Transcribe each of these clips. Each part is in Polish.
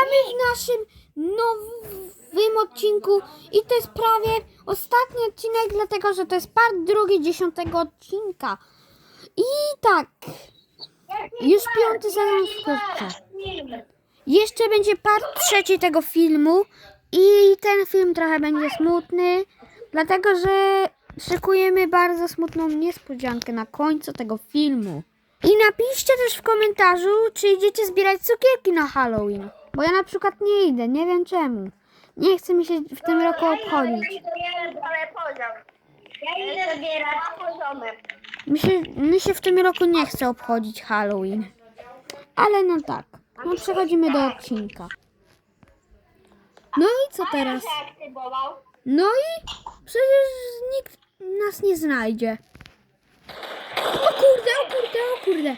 Witamy w naszym nowym odcinku i to jest prawie ostatni odcinek, dlatego że to jest part drugi dziesiątego odcinka. I tak, już piąty sezon wkrótce. Jeszcze będzie part trzeci tego filmu i ten film trochę będzie smutny, dlatego że szykujemy bardzo smutną niespodziankę na końcu tego filmu. I napiszcie też w komentarzu, czy idziecie zbierać cukierki na Halloween. Bo ja na przykład nie idę, nie wiem czemu. Nie chce mi się w tym roku obchodzić. Ja idę. Ja zbierać poziomem. Mi się, mi się w tym roku nie chce obchodzić Halloween. Ale no tak, no przechodzimy do odcinka. No i co teraz? No i przecież nikt nas nie znajdzie. O kurde, o kurde, o kurde.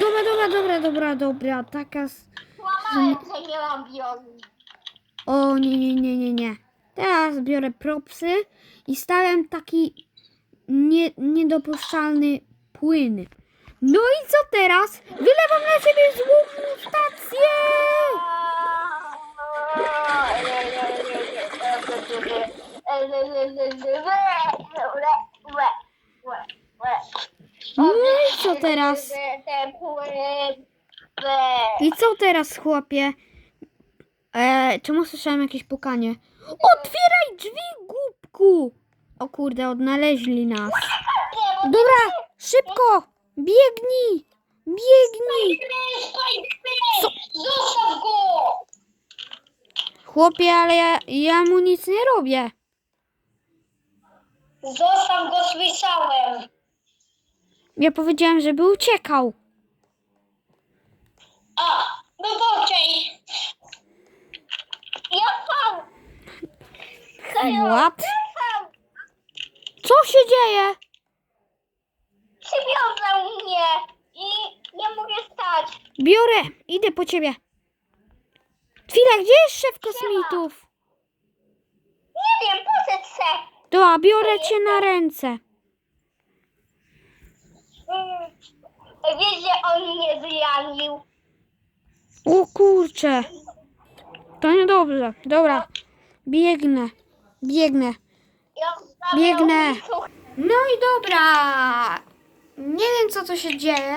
Dobra, dobra, dobra, dobra, dobra. Taka. Że nie mam biologii. O nie, nie, nie, nie, nie. Teraz biorę propsy i stawiam taki nie, niedopuszczalny płyn. No i co teraz? Wylewam na siebie złą stację! No i co teraz? I co teraz, chłopie? E, czemu słyszałem jakieś pukanie? Otwieraj drzwi, głupku! O kurde, odnaleźli nas. Dobra, szybko! Biegnij! Biegnij! Zostaw go! Chłopie, ale ja, ja mu nic nie robię. Zostaw go, słyszałem. Ja powiedziałem, żeby uciekał. A, no to okej. Ja pan. What? Co się dzieje? Przywiązał mnie i nie mogę stać. Biorę, idę po ciebie. Chwila, gdzie jest szef kosmitów? Nie wiem, poszedł se. Dobra, biorę cię na ręce. Mm. Wiesz, że on mnie zranił. O kurcze. To niedobrze. Dobra, biegnę. Biegnę. Biegnę. No i dobra. Nie wiem, co tu się dzieje.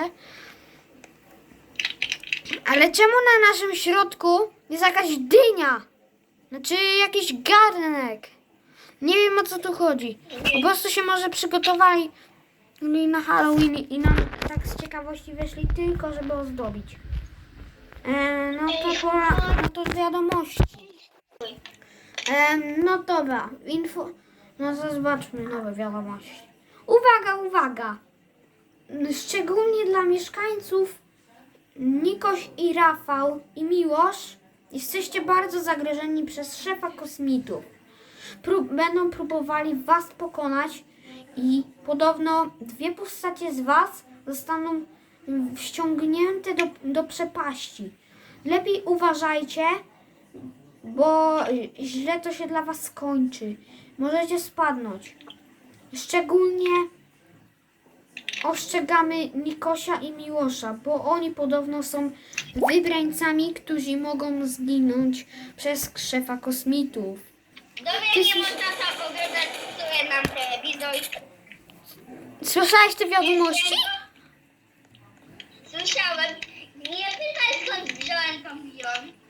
Ale czemu na naszym środku jest jakaś dynia? Znaczy jakiś garnek. Nie wiem, o co tu chodzi. Po prostu się może przygotowali na Halloween i nam tak z ciekawości weszli tylko, żeby ozdobić. E, no to no to z wiadomości. E, no dobra, info. No to zobaczmy nowe wiadomości. Uwaga, uwaga! Szczególnie dla mieszkańców Nikoś i Rafał i Miłosz jesteście bardzo zagrożeni przez szefa kosmitów. Będą próbowali was pokonać i podobno dwie postacie z was zostaną wciągnięte do, do przepaści. Lepiej uważajcie, bo źle to się dla was skończy. Możecie spadnąć. Szczególnie ostrzegamy Nikosia i Miłosza, bo oni podobno są wybrańcami, którzy mogą zginąć przez szefa kosmitów. Dobrze, nie ma tata oglądać, które mam telewizor. Słyszałeś te wiadomości? Słyszałem. Nie pytaj skąd wziąłem tą milion.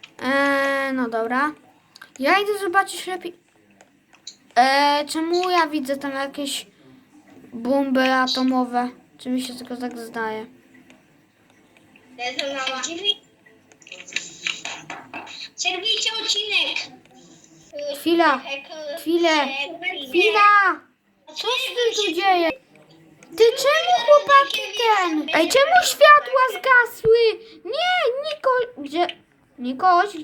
No dobra. Ja idę zobaczyć lepiej. Eee, czemu ja widzę tam jakieś bomby atomowe? Czy mi się tylko tak zdaje? Przerwijcie odcinek. Chwila, chwilę, chwila! Co się tu dzieje? Ty czemu chłopaki ten? Ej, czemu światła zgasły? Nie, Niko... Gdzie... Nikoś?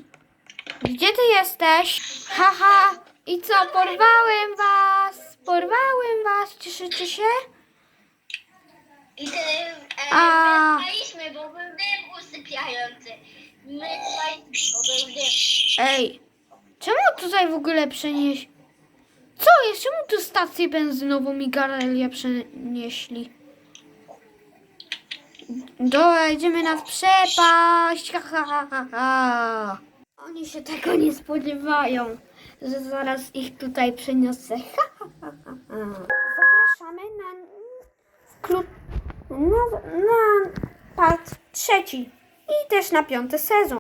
Gdzie ty jesteś? Haha, i co, porwałem was? Porwałem was, cieszycie się? I te, e, A. my spaliśmy, bo był dym usypiający. My spaliśmy, bo był dym. Ej, czemu tutaj w ogóle przenieś... Co jest? Czemu tu stację benzynową i galerię przenieśli? Dobra, idziemy na przepaść. Ha, ha, ha, ha. Oni się tego nie spodziewają, że zaraz ich tutaj przeniosę. Zapraszamy na klub na, na part trzeci i też na piąty sezon.